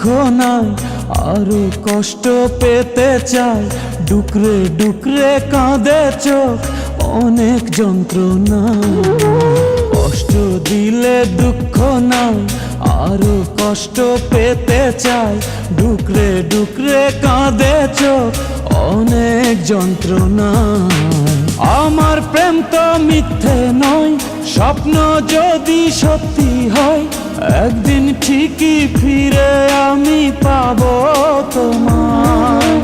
দুঃখ নাই আরও কষ্ট পেতে চাই ডুকরে ডুকরে কাঁদে চোখ, অনেক যন্ত্রণা। কষ্ট দিলে দুঃখ নাই, আরও কষ্ট পেতে চাই ডুকরে ডুকরে কাঁদে চোখ, অনেক যন্ত্রণা। আমার প্রেম তো মিথ্যে নয়, স্বপ্ন যদি সত্যি হয়, একদিন ঠিকই ফিরে পাবো তোমায়।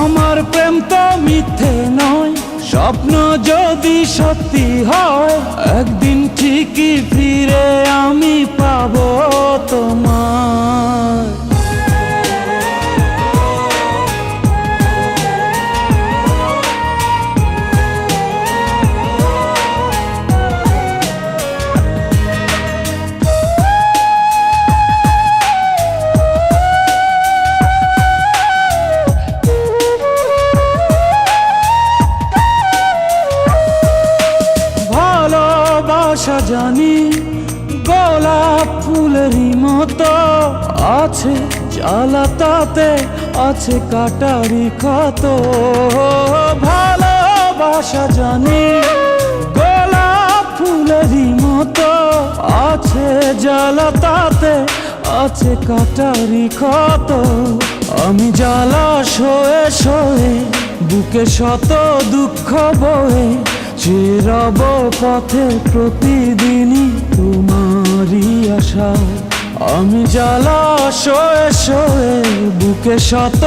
আমার প্রেম তো মিথ্যে নয়, স্বপ্ন যদি সত্যি হয়, একদিন ঠিকই ফিরে আমি পাবো। ভালোবাসা জানি গোলাপ ফুলেরই মতো আছে জ্বালা তাতে আছে কাটারি ক্ষত। ভালোবাসা জানি গোলাপ ফুলেরই মতো আছে জ্বালা তাতে আছে কাটারি ক্ষত। আমি জ্বালা শোয়ে শোয়ে, বুকে শত দুঃখ বয়ে চিরব পথে প্রতিদিনই তোমারই আশা। আমি জ্বালা শোয়ে শোয়ে বুকে শত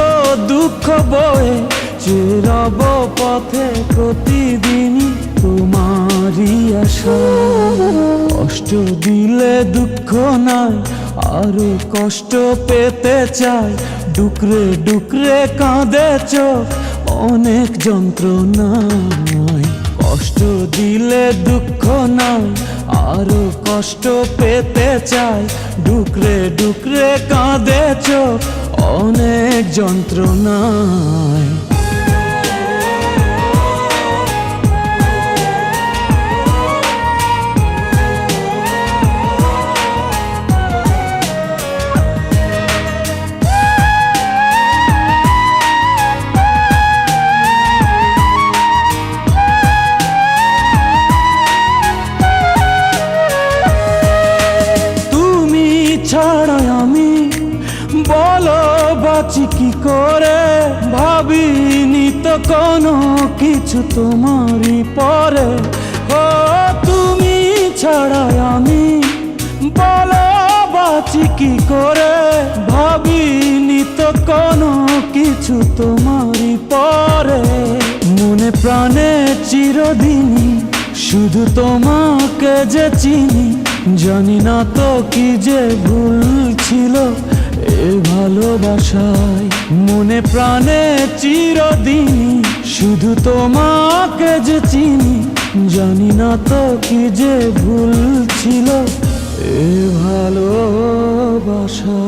দুঃখ বয়ে চিরব পথে প্রতিদিনই তোমারই আশা। কষ্ট দিলে দুঃখ নাই, আরও কষ্ট পেতে চাই। ডুকরে ডুকরে কাঁদে চোখ, অনেক যন্ত্রণায়। কষ্ট দিলে দুঃখ নাই আরও কষ্ট পেতে চাই। ডুকরে ডুকরে কাঁদে চোখ অনেক যন্ত্রণায়। ছাড়া আমি, বলো বাঁচি কি করে? ভাবিনি তো কোনো কিছু তোমারই পরে। ও, তুমি ছাড়া আমি, বলো বাঁচি কি করে? ভাবিনি তো কোনো কিছু তোমারই পরে। মনে প্রাণে চিরদিনই শুধু তোমাকে যে চিনি জানি না তো কি যে ভুল ছিল এ ভালোবাসায়। মনে প্রাণে চিরদিন শুধু তোমাকে যে চিনি। জানি না তো কি যে ভুল ছিল এ ভালোবাসা।